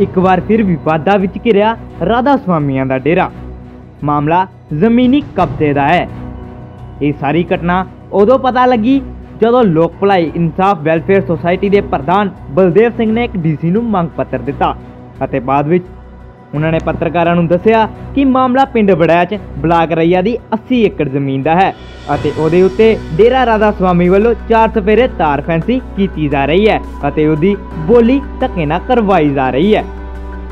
ਇੱਕ ਵਾਰ ਫਿਰ ਵਿਵਾਦਾਂ ਵਿੱਚ ਘਿਰਿਆ ਰਾਧਾ ਸਵਾਮੀਆਂ ਦਾ ਡੇਰਾ। ਮਾਮਲਾ ਜ਼ਮੀਨੀ ਕਬਜ਼ੇ ਦਾ ਹੈ। ਇਹ ਸਾਰੀ ਘਟਨਾ ਉਦੋਂ ਪਤਾ ਲੱਗੀ ਜਦੋਂ ਲੋਕ ਭਲਾਈ ਇਨਸਾਫ ਵੈਲਫੇਅਰ ਸੁਸਾਇਟੀ ਦੇ ਪ੍ਰਧਾਨ ਬਲਦੇਵ ਸਿੰਘ ਨੇ ਇੱਕ ਡੀਸੀ ਨੂੰ ਮੰਗ ਪੱਤਰ ਦਿੱਤਾ ਅਤੇ ਬਾਅਦ ਵਿੱਚ ਉਹਨਾਂ ਨੇ ਪੱਤਰਕਾਰਾਂ ਨੂੰ ਦੱਸਿਆ ਕਿ ਮਾਮਲਾ ਪਿੰਡ ਵੜੈਚ ਬਲਾਕ ਰਈਆ ਦੀ 80 ਏਕੜ ਜ਼ਮੀਨ ਦਾ ਹੈ ਅਤੇ ਉਹਦੇ ਉੱਤੇ ਡੇਰਾ ਰਾਧਾ ਸਵਾਮੀ ਵੱਲੋਂ ਚਾਰ ਸਫੇਰੇ ਤਾਰ ਫੈਂਸੀ ਕੀਤੀ ਜਾ ਰਹੀ ਹੈ ਅਤੇ ਉਹਦੀ ਬੋਲੀ ਧੱਕੇ ਨਾਲ ਕਰਵਾਈ ਜਾ ਰਹੀ ਹੈ।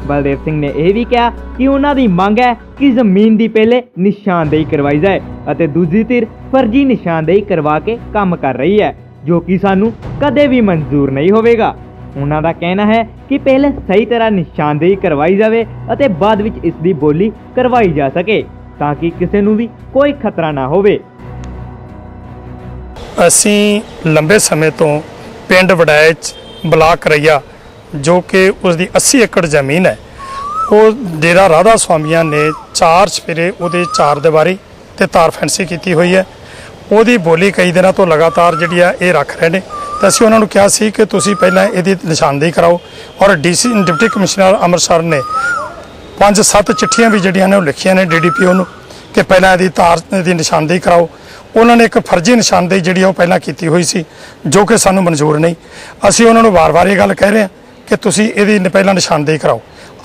ਬਲਦੇਵ ਸਿੰਘ ਨੇ ਇਹ ਵੀ ਕਿਹਾ ਕਿ ਉਹਨਾਂ ਦੀ ਮੰਗ ਹੈ ਕਿ ਜ਼ਮੀਨ ਦੀ ਪਹਿਲੇ ਨਿਸ਼ਾਨਦੇਹੀ ਕਰਵਾਈ ਜਾਏ ਅਤੇ ਦੂਜੀ ਧਿਰ ਫਰਜ਼ੀ ਨਿਸ਼ਾਨਦੇਹੀ ਕਰਵਾ ਕੇ ਕੰਮ ਕਰ ਰਹੀ ਹੈ, ਜੋ ਕਿ ਸਾਨੂੰ ਕਦੇ ਵੀ ਮਨਜ਼ੂਰ ਨਹੀਂ ਹੋਵੇਗਾ। ਉਹਨਾਂ ਦਾ ਕਹਿਣਾ ਹੈ ਕਿ ਪਹਿਲਾਂ ਸਹੀ ਤਰ੍ਹਾਂ ਨਿਸ਼ਾਨਦੇਹੀ ਕਰਵਾਈ ਜਾਵੇ ਅਤੇ ਬਾਅਦ ਵਿੱਚ ਇਸ ਦੀ ਬੋਲੀ ਕਰਵਾਈ ਜਾ ਸਕੇ ਤਾਂ ਕਿ ਕਿਸੇ ਨੂੰ ਵੀ ਕੋਈ ਖਤਰਾ ਨਾ ਹੋਵੇ। ਅਸੀਂ ਲੰਬੇ ਸਮੇਂ ਤੋਂ ਪਿੰਡ ਵੜੈਚ ਬਲਾਕ ਰਈਆ, ਜੋ ਕਿ ਉਸ ਦੀ 80 ਏਕੜ ਜ਼ਮੀਨ ਹੈ। ਉਹ ਡੇਰਾ ਰਾਧਾ ਸਵਾਮੀਆਂ ਨੇ ਚਾਰ ਸਪੇਰੇ ਉਹਦੇ ਚਾਰ ਦੀਵਾਰੀ ਤੇ ਤਾਰ ਫੈਂਸੀ ਕੀਤੀ ਹੋਈ ਹੈ। ਉਹਦੀ ਬੋਲੀ ਕਈ ਦਿਨਾਂ ਤੋਂ ਲਗਾਤਾਰ ਜਿਹੜੀ ਆ ਇਹ ਰੱਖ ਰਹੇ ਨੇ। ਤਾਂ ਅਸੀਂ ਉਹਨਾਂ ਨੂੰ ਕਿਹਾ ਸੀ ਕਿ ਤੁਸੀਂ ਪਹਿਲਾਂ ਇਹਦੀ ਨਿਸ਼ਾਨਦੇਹੀ ਕਰਾਓ ਔਰ ਡੀਸੀ ਡਿਪਟੀ ਕਮਿਸ਼ਨਰ ਅੰਮ੍ਰਿਤਸਰ ਨੇ ਪੰਜ ਸੱਤ ਚਿੱਠੀਆਂ ਵੀ ਜਿਹੜੀਆਂ ਨੇ ਉਹ ਲਿਖੀਆਂ ਨੇ ਡੀਡੀਪੀਓ ਨੂੰ ਕਿ ਪਹਿਲਾਂ ਇਹਦੀ ਤਾਰ ਦੀ ਨਿਸ਼ਾਨਦੇਹੀ ਕਰਾਓ। ਉਹਨਾਂ ਨੇ ਇੱਕ ਫਰਜ਼ੀ ਨਿਸ਼ਾਨਦੇਹੀ ਜਿਹੜੀ ਆ ਉਹ ਪਹਿਲਾਂ ਕੀਤੀ ਹੋਈ ਸੀ, ਜੋ ਕਿ ਸਾਨੂੰ ਮਨਜ਼ੂਰ ਨਹੀਂ। ਅਸੀਂ ਉਹਨਾਂ ਨੂੰ ਵਾਰ-ਵਾਰ ਇਹ ਗੱਲ ਕਹਿ ਰਹੇ ਹਾਂ ਕਿ ਤੁਸੀਂ ਇਹਦੀ ਪਹਿਲਾਂ ਨਿਸ਼ਾਨਦੇਹੀ ਕਰਾਓ।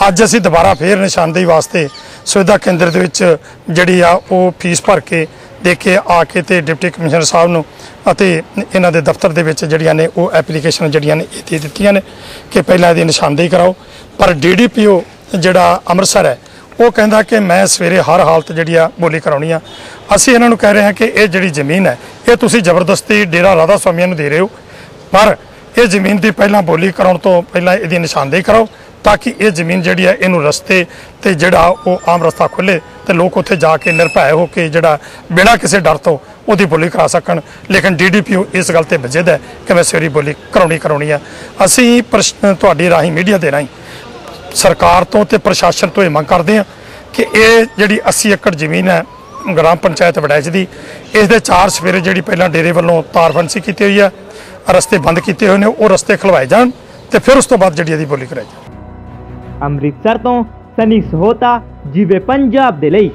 ਅੱਜ ਅਸੀਂ ਦੁਬਾਰਾ ਫੇਰ ਨਿਸ਼ਾਨਦੇਹੀ ਵਾਸਤੇ ਸੁਵਿਧਾ ਕੇਂਦਰ ਦੇ ਵਿੱਚ ਜਿਹੜੀ ਆ ਉਹ ਫੀਸ ਭਰ ਕੇ ਦੇ ਕੇ ਆ ਕੇ ਤੇ ਡਿਪਟੀ ਕਮਿਸ਼ਨਰ ਸਾਹਿਬ ਨੂੰ ਅਤੇ ਇਹਨਾਂ ਦੇ ਦਫ਼ਤਰ ਦੇ ਵਿੱਚ ਜਿਹੜੀਆਂ ਨੇ ਉਹ ਐਪਲੀਕੇਸ਼ਨ ਜਿਹੜੀਆਂ ਨੇ ਇਹ ਦੇ ਦਿੱਤੀਆਂ ਨੇ ਕਿ ਪਹਿਲਾਂ ਇਹਦੀ ਨਿਸ਼ਾਨਦੇਹੀ ਕਰਾਓ। ਪਰ ਡੀਡੀਪੀਓ ਜਿਹੜਾ ਅੰਮ੍ਰਿਤਸਰ ਹੈ, ਉਹ ਕਹਿੰਦਾ ਕਿ ਮੈਂ ਸਵੇਰੇ ਹਰ ਹਾਲਤ ਜਿਹੜੀ ਆ ਬੋਲੀ ਕਰਾਉਣੀ ਆ। ਅਸੀਂ ਇਹਨਾਂ ਨੂੰ ਕਹਿ ਰਹੇ ਹਾਂ ਕਿ ਇਹ ਜਿਹੜੀ ਜ਼ਮੀਨ ਹੈ, ਇਹ ਤੁਸੀਂ ਜ਼ਬਰਦਸਤੀ ਡੇਰਾ ਰਾਧਾ ਸਵਾਮੀਆਂ ਨੂੰ ਦੇ ਰਹੇ ਹੋ। ਪਰ ਇਹ ਜ਼ਮੀਨ ਦੀ ਪਹਿਲਾਂ ਬੋਲੀ ਕਰਾਉਣ ਤੋਂ ਪਹਿਲਾਂ ਇਹਦੀ ਨਿਸ਼ਾਨਦੇਹੀ ਕਰਾਓ ਤਾਂ ਕਿ ਇਹ ਜ਼ਮੀਨ ਜਿਹੜੀ ਹੈ ਇਹਨੂੰ ਰਸਤੇ ਤੇ ਜਿਹੜਾ ਉਹ ਆਮ ਰਸਤਾ ਖੁੱਲੇ ਤੇ ਲੋਕ ਉੱਥੇ ਜਾ ਕੇ ਨਿਰਭੈ ਹੋ ਕੇ ਜਿਹੜਾ ਬਿਨਾਂ ਕਿਸੇ ਡਰ ਤੋਂ ਉਹਦੀ ਬੋਲੀ ਕਰਾ ਸਕਣ। ਲੇਕਿਨ ਡੀਡੀਪੀਓ ਇਸ ਗੱਲ ਤੇ ਵਜਦ ਹੈ ਕਿ ਮੈਂ ਸਵੇਰੀ ਬੋਲੀ ਕਰਾਉਣੀ ਕਰਾਉਣੀ ਆ। ਅਸੀਂ ਪ੍ਰਸ਼- ਤੁਹਾਡੀ ਰਾਹੀਂ ਮੀਡੀਆ ਦੇ ਰਾਹੀਂ ਸਰਕਾਰ ਤੋਂ ਤੇ ਪ੍ਰਸ਼ਾਸਨ ਤੋਂ ਇਹ ਮੰਗ ਕਰਦੇ ਹਾਂ ਕਿ ਇਹ ਜਿਹੜੀ 80 ਏਕੜ ਜ਼ਮੀਨ ਹੈ ਗ੍ਰਾਮ ਪੰਚਾਇਤ ਵੜੈਚ ਦੀ, ਇਸ ਦੇ ਚਾਰ ਸਵੇਰੇ ਜਿਹੜੀ ਪਹਿਲਾਂ ਡੇਰੇ ਵੱਲੋਂ ਤਾਰਫੰਸੀ ਕੀਤੀ ਹੋਈ ਹੈ ਰਸਤੇ ਬੰਦ ਕੀਤੇ ਹੋਏ ਨੇ, ਉਹ ਰਸਤੇ ਖਲਵਾਏ ਜਾਣ ਤੇ ਫਿਰ ਉਸ ਤੋਂ ਬਾਅਦ ਜਿਹੜੀ ਇਹਦੀ ਬੋਲੀ ਕਰਾਈ ਜਾਵੇ। ਅੰਮ੍ਰਿਤਸਰ ਤੋਂ ਸਨੀ ਸਹੋਤਾ, ਜੀਵੇ ਪੰਜਾਬ ਦੇ ਲਈ।